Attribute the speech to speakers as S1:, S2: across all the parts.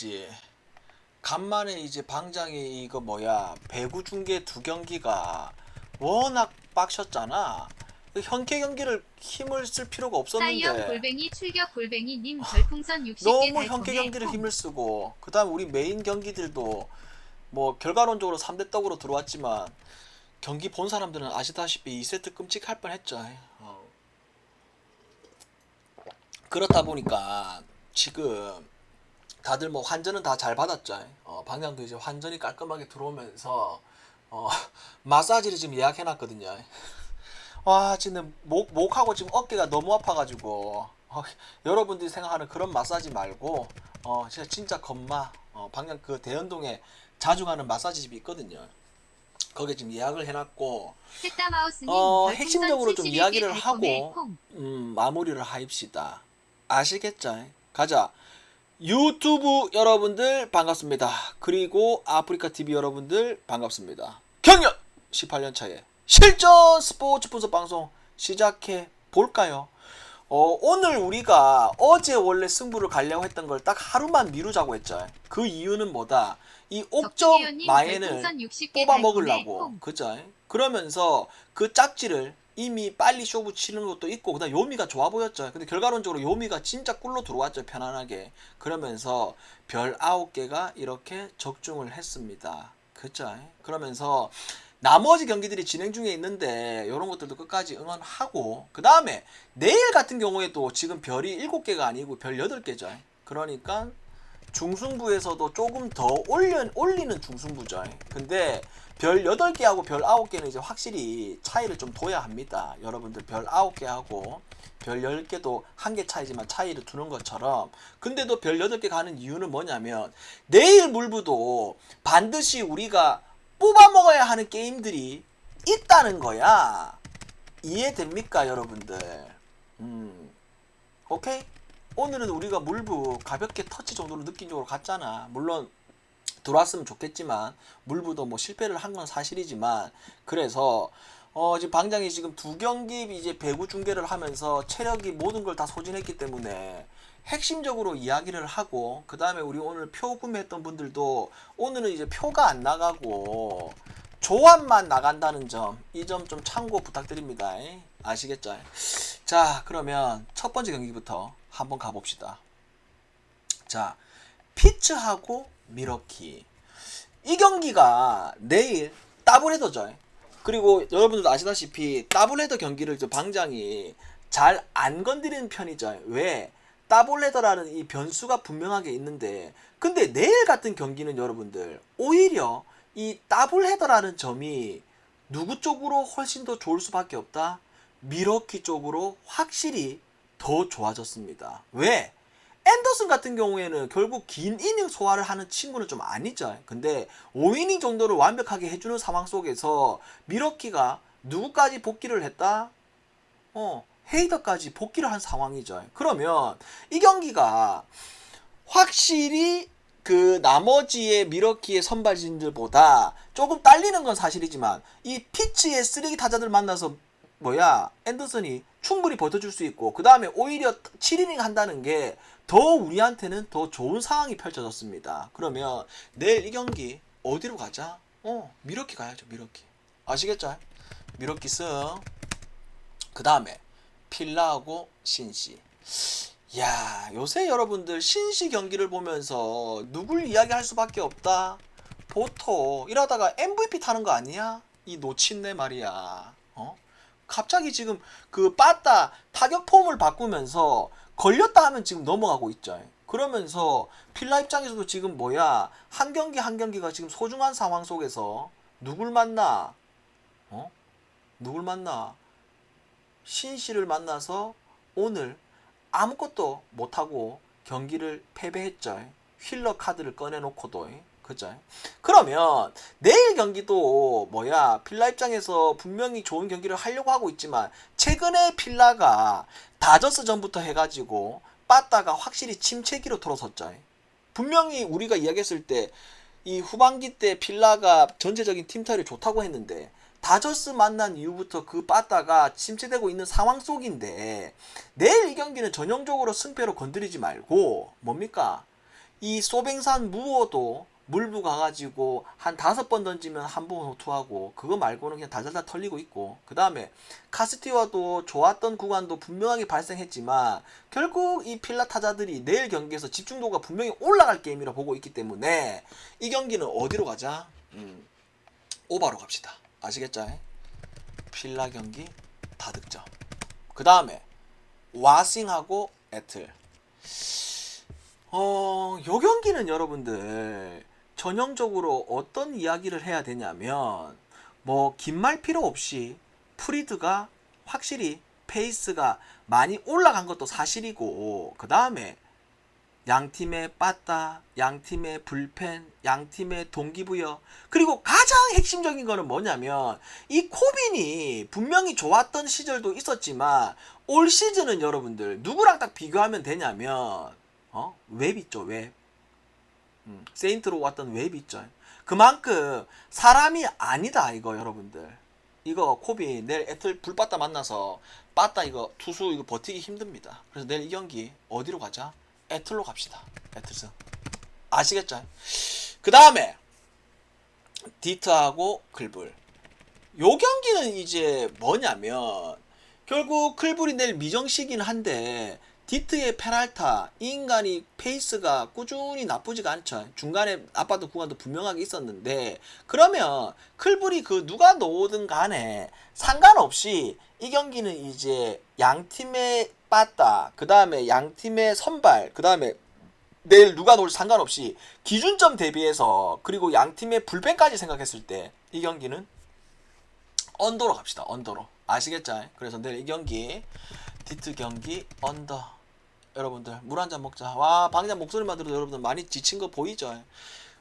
S1: 봤지. 간만에 이제 방장이 이거 뭐야 배구 중계 두 경기가 워낙 빡셨잖아. 그 현계 경기를 힘을 쓸 필요가
S2: 사이언
S1: 없었는데
S2: 골뱅이 출격 골뱅이 님 별풍선 60개
S1: 너무 현계 경기를 힘을 쓰고 그다음 우리 메인 경기들도 뭐 결과론적으로 3대 떡으로 들어왔지만 경기 본 사람들은 아시다시피 2세트 끔찍할 뻔했죠. 어. 그렇다 보니까 지금 다들 뭐 환전은 다 잘 받았죠. 어, 방향도 이제 환전이 깔끔하게 들어오면서 어, 마사지를 지금 예약해놨거든요. 와, 지금 목 목하고 지금 어깨가 너무 아파가지고 어, 여러분들이 생각하는 그런 마사지 말고 어, 진짜 진짜 건마 어, 방향 그 대연동에 자주 가는 마사지 집이 있거든요. 거기에 지금 예약을 해놨고 어, 핵심적으로 좀
S2: 71개
S1: 이야기를 하고
S2: 콩.
S1: 음, 마무리를 하입시다. 아시겠죠? 가자. 유튜브 여러분들 반갑습니다. 그리고 아프리카 TV 여러분들 반갑습니다. 경력 18년 차에 실전 스포츠 분석 방송 시작해 볼까요? 어, 오늘 우리가 어제 원래 승부를 가려고 했던 걸 딱 하루만 미루자고 했죠. 그 이유는 뭐다? 이 옥점
S2: 60개
S1: 뽑아 먹으려고
S2: 콩.
S1: 그죠? 그러면서 그 짝지를 이미 빨리 쇼부 치는 것도 있고 그다음 요미가 좋아 보였죠. 근데 결과론적으로 요미가 진짜 꿀로 들어왔죠. 편안하게. 그러면서 별 아홉 개가 이렇게 적중을 했습니다. 그죠? 그러면서 나머지 경기들이 진행 중에 있는데 이런 것들도 끝까지 응원하고 그 다음에 내일 같은 경우에도 지금 별이 일곱 개가 아니고 별 여덟 개죠. 그러니까 중승부에서도 조금 더 올려, 올리는 중승부죠. 근데 별 8개하고 별 9개는 이제 확실히 차이를 좀 둬야 합니다. 여러분들 별 9개하고 별 10개도 한 개 차이지만 차이를 두는 것처럼 근데도 별 8개 가는 이유는 뭐냐면 내일 물부도 반드시 우리가 뽑아 먹어야 하는 게임들이 있다는 거야. 이해됩니까, 여러분들? 음. 오케이? 오늘은 우리가 물부 가볍게 터치 정도로 느낀적으로 갔잖아. 물론 들어왔으면 좋겠지만 물부도 뭐 실패를 한 건 사실이지만 그래서 어 지금 방장이 지금 두 경기 이제 배구 중계를 하면서 체력이 모든 걸 다 소진했기 때문에 핵심적으로 이야기를 하고 그 다음에 우리 오늘 표 구매했던 분들도 오늘은 이제 표가 안 나가고 조합만 나간다는 점 이 점 좀 참고 부탁드립니다. 아시겠죠? 자 그러면 첫 번째 경기부터 한번 가봅시다. 자 피츠하고 미러키 이 경기가 내일 더블헤더죠. 그리고 여러분들도 아시다시피 더블헤더 경기를 저 방장이 잘 안 건드리는 편이죠. 왜? 더블헤더라는 이 변수가 분명하게 있는데 근데 내일 같은 경기는 여러분들 오히려 이 더블헤더라는 점이 누구 쪽으로 훨씬 더 좋을 수밖에 없다? 미러키 쪽으로 확실히 더 좋아졌습니다. 왜? 앤더슨 같은 경우에는 결국 긴 이닝 소화를 하는 친구는 좀 아니죠. 근데 5이닝 정도를 완벽하게 해주는 상황 속에서 미러키가 누구까지 복귀를 했다? 어, 헤이더까지 복귀를 한 상황이죠. 그러면 이 경기가 확실히 그 나머지의 미러키의 선발진들보다 조금 딸리는 건 사실이지만 이 피치의 쓰레기 타자들 만나서 뭐야 앤더슨이 충분히 버텨줄 수 있고 그 다음에 오히려 7이닝 한다는 게 더 우리한테는 더 좋은 상황이 펼쳐졌습니다. 그러면 내일 이 경기 어디로 가자? 어 미러키 가야죠 미러키 아시겠죠? 미러키 승. 그 다음에 필라하고 신시. 야 요새 여러분들 신시 경기를 보면서 누굴 이야기할 수밖에 없다. 보토 이러다가 MVP 타는 거 아니야? 이 놓친네 말이야. 어? 갑자기 지금 그 빠따 타격 폼을 바꾸면서 걸렸다 하면 지금 넘어가고 있죠. 그러면서 필라 입장에서도 지금 뭐야 한 경기 한 경기가 지금 소중한 상황 속에서 누굴 만나? 어? 누굴 만나? 신씨를 만나서 오늘 아무것도 못하고 경기를 패배했죠. 휠러 카드를 꺼내놓고도 그죠? 그러면 내일 경기도 뭐야 필라 입장에서 분명히 좋은 경기를 하려고 하고 있지만 최근에 필라가 다저스 전부터 해가지고 빠따가 확실히 침체기로 돌아섰죠. 분명히 우리가 이야기했을 때 이 후반기 때 필라가 전체적인 팀타율이 좋다고 했는데 다저스 만난 이후부터 그 빠따가 침체되고 있는 상황 속인데 내일 이 경기는 전형적으로 승패로 건드리지 말고 뭡니까? 이 소뱅산 무어도 물부 가가지고 한 다섯 번 던지면 한 번 호투하고 그거 말고는 그냥 다잘다 털리고 있고 그 다음에 카스티와도 좋았던 구간도 분명하게 발생했지만 결국 이 필라 타자들이 내일 경기에서 집중도가 분명히 올라갈 게임이라 보고 있기 때문에 이 경기는 어디로 가자? 음, 오바로 갑시다. 아시겠죠? 필라 경기 다득점. 그 다음에 와싱하고 애틀. 어, 요 경기는 여러분들 전형적으로 어떤 이야기를 해야 되냐면 뭐 긴 말 필요 없이 프리드가 확실히 페이스가 많이 올라간 것도 사실이고 그 다음에 양 팀의 빠따, 양 팀의 불펜, 양 팀의 동기부여 그리고 가장 핵심적인 거는 뭐냐면 이 코빈이 분명히 좋았던 시절도 있었지만 올 시즌은 여러분들 누구랑 딱 비교하면 되냐면 어? 웹 있죠 웹 음, 세인트로 왔던 웹 있죠. 그만큼 사람이 아니다 이거 여러분들. 이거 코비 내일 애틀 불빠따 만나서 빠따 이거 투수 이거 버티기 힘듭니다. 그래서 내일 이 경기 어디로 가자 애틀로 갑시다. 애틀스 아시겠죠? 그 다음에 디트하고 클불. 요 경기는 이제 뭐냐면 결국 클불이 내일 미정시긴 한데 디트의 페랄타 이 인간이 페이스가 꾸준히 나쁘지가 않죠. 중간에 나빴던 구간도 분명하게 있었는데 그러면 클불이 그 누가 넣어든 간에 상관없이 이 경기는 이제 양 팀의 빠따 그 다음에 양 팀의 선발 그 다음에 내일 누가 놓을 상관없이 기준점 대비해서 그리고 양 팀의 불펜까지 생각했을 때 이 경기는 언더로 갑시다. 언더로. 아시겠죠? 그래서 내일 이 경기 디트 경기 언더 여러분들 물 한 잔 먹자 와 방장 목소리만 들어도 여러분들 많이 지친 거 보이죠?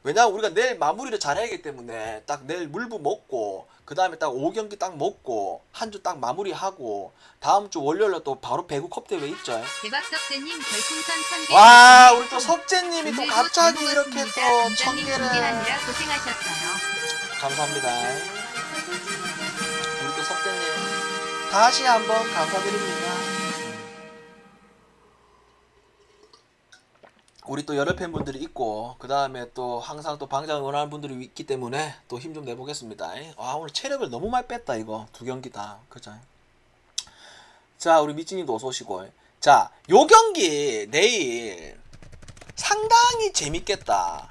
S1: 왜냐면 우리가 내일 마무리를 잘해야 하기 때문에 딱 내일 물부 먹고 그 다음에 딱 5경기 딱 먹고 한 주 딱 마무리하고 다음 주 월요일에 또 바로 배구 컵대회 있죠?
S2: 대박석대님 별풍선 1000개
S1: 와 우리 또 석재님이 또 갑자기 이렇게 또 천 개를
S2: 준비하느라 고생하셨어요.
S1: 감사합니다 우리 또 석재님 다시 한번 감사드립니다 우리 또 여러 팬분들이 있고 그 다음에 또 항상 또 방장을 원하는 분들이 있기 때문에 또 힘 좀 내보겠습니다. 아 오늘 체력을 너무 많이 뺐다 이거. 두 경기 다. 그죠? 자 우리 미찌님도 어서 오시고 자요 경기 내일 상당히 재밌겠다.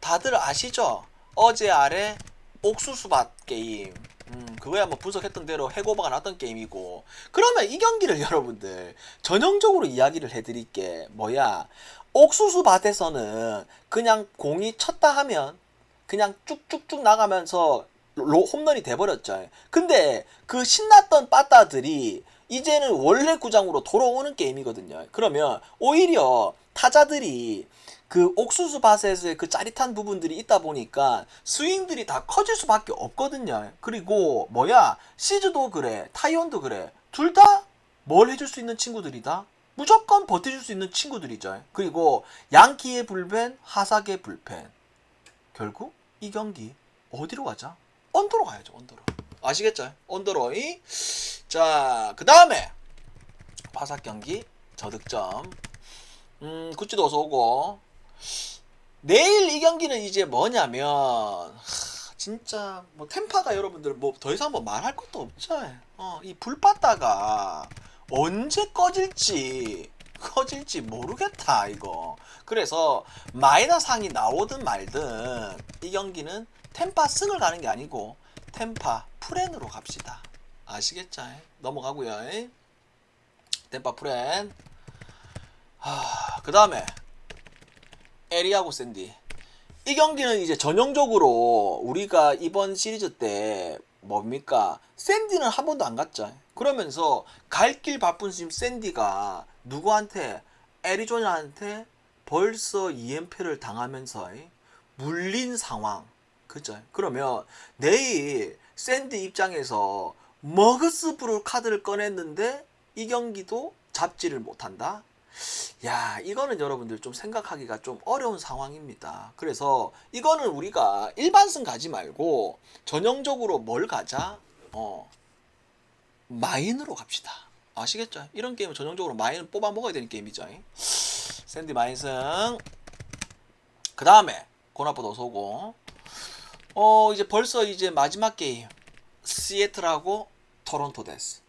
S1: 다들 아시죠? 어제 아래 옥수수밭 게임 음, 그거야 뭐 분석했던 대로 해고바가 났던 게임이고. 그러면 이 경기를 여러분들 전형적으로 이야기를 해드릴 게. 뭐야? 옥수수 밭에서는 그냥 공이 쳤다 하면 그냥 쭉쭉쭉 나가면서 로, 홈런이 돼버렸죠. 근데 그 신났던 빠따들이 이제는 원래 구장으로 돌아오는 게임이거든요. 그러면 오히려 타자들이 그 옥수수 밭에서의 그 짜릿한 부분들이 있다 보니까 스윙들이 다 커질 수밖에 없거든요. 그리고 뭐야 시즈도 그래 타이온도 그래 둘 다 뭘 해줄 수 있는 친구들이다. 무조건 버텨줄 수 있는 친구들이죠. 그리고 양키의 불펜, 하삭의 불펜. 결국 이 경기 어디로 가자? 언더로 가야죠. 언더로. 아시겠죠? 언더로. 이? 자, 그 다음에 화삭 경기 저득점. 음, 구찌도 어서 오고. 내일 이 경기는 이제 뭐냐면 하, 진짜 뭐 템파가 여러분들 뭐 더 이상 뭐 말할 것도 없죠. 어, 이 불빠다가 언제 꺼질지 꺼질지 모르겠다 이거. 그래서 마이너 상이 나오든 말든 이 경기는 템파 승을 가는 게 아니고 템파 프렌으로 갑시다. 아시겠죠? 넘어가고요. 템파 프렌. 하, 그 다음에 에리하고 샌디. 이 경기는 이제 전형적으로 우리가 이번 시리즈 때 뭡니까? 샌디는 한 번도 안 갔죠. 그러면서 갈 길 바쁜 지금 샌디가 누구한테 애리조나한테 벌써 2연패를 당하면서 물린 상황. 그죠? 그러면 내일 샌디 입장에서 머그스 브루 카드를 꺼냈는데 이 경기도 잡지를 못한다? 야, 이거는 여러분들 좀 생각하기가 좀 어려운 상황입니다. 그래서 이거는 우리가 일반승 가지 말고 전형적으로 뭘 가자? 어, 마인으로 갑시다. 아시겠죠? 이런 게임은 전형적으로 마인을 뽑아 먹어야 되는 게임이죠. 샌디 마인승. 그 다음에 고나포도 어서오고 어 이제 벌써 이제 마지막 게임 시애틀하고 토론토 데스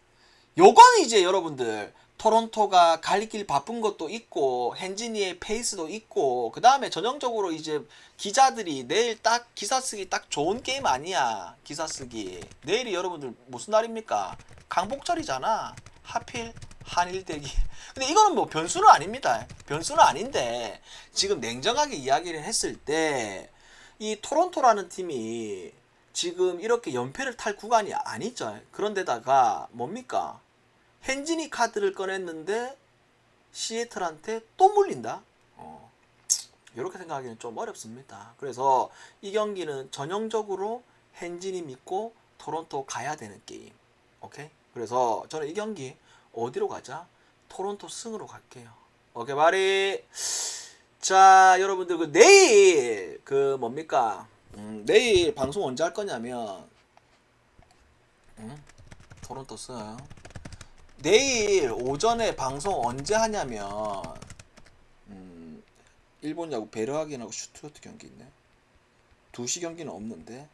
S1: 요건 이제 여러분들 토론토가 갈길 바쁜 것도 있고 헨진이의 페이스도 있고 그 다음에 전형적으로 이제 기자들이 내일 딱 기사 쓰기 딱 좋은 게임 아니야 기사 쓰기. 내일이 여러분들 무슨 날입니까? 강복절이잖아. 하필 한일대기. 근데 이거는 뭐 변수는 아닙니다. 변수는 아닌데 지금 냉정하게 이야기를 했을 때 이 토론토라는 팀이 지금 이렇게 연패를 탈 구간이 아니죠. 그런데다가 뭡니까 헨진이 카드를 꺼냈는데 시애틀한테 또 물린다. 어, 이렇게 생각하기는 좀 어렵습니다. 그래서 이 경기는 전형적으로 헨진이 믿고 토론토 가야 되는 게임. 오케이? 그래서 저는 이 경기 어디로 가자? 토론토 승으로 갈게요. 오케이, 말이. 자, 여러분들 그 내일 그 뭡니까? 음, 내일 방송 언제 할 거냐면 음, 토론토 승. 내일 오전에 방송 언제 하냐면 음, 일본 야구 베르하겐하고 슈투어트 경기 있네. 2시 경기는 없는데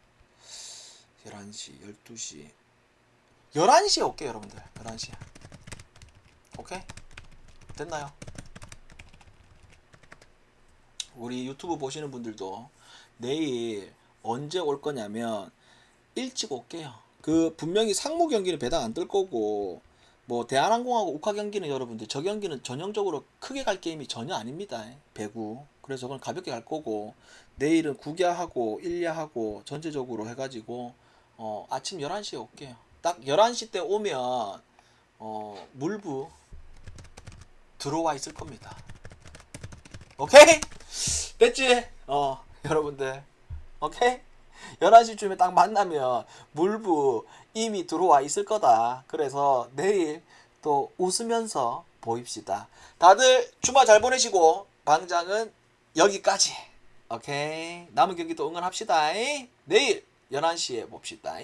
S1: 11시 12시. 11시에 올게요 여러분들. 11시에. 오케이? 됐나요? 우리 유튜브 보시는 분들도 내일 언제 올 거냐면 일찍 올게요. 그 분명히 상무 경기는 배당 안 뜰 거고 뭐 대한항공하고 우카 경기는 여러분들 저 경기는 전형적으로 크게 갈 게임이 전혀 아닙니다. 배구. 그래서 그건 가볍게 갈 거고 내일은 국야하고 일야하고 전체적으로 해가지고 어 아침 11시에 올게요. 딱 11시 때 오면 어 물부 들어와 있을 겁니다. 오케이? 됐지? 어 여러분들 오케이? 11시쯤에 딱 만나면 물부 이미 들어와 있을 거다. 그래서 내일 또 웃으면서 보입시다. 다들 주말 잘 보내시고 방장은 여기까지. 오케이. 남은 경기도 응원합시다. 내일 11시에 봅시다.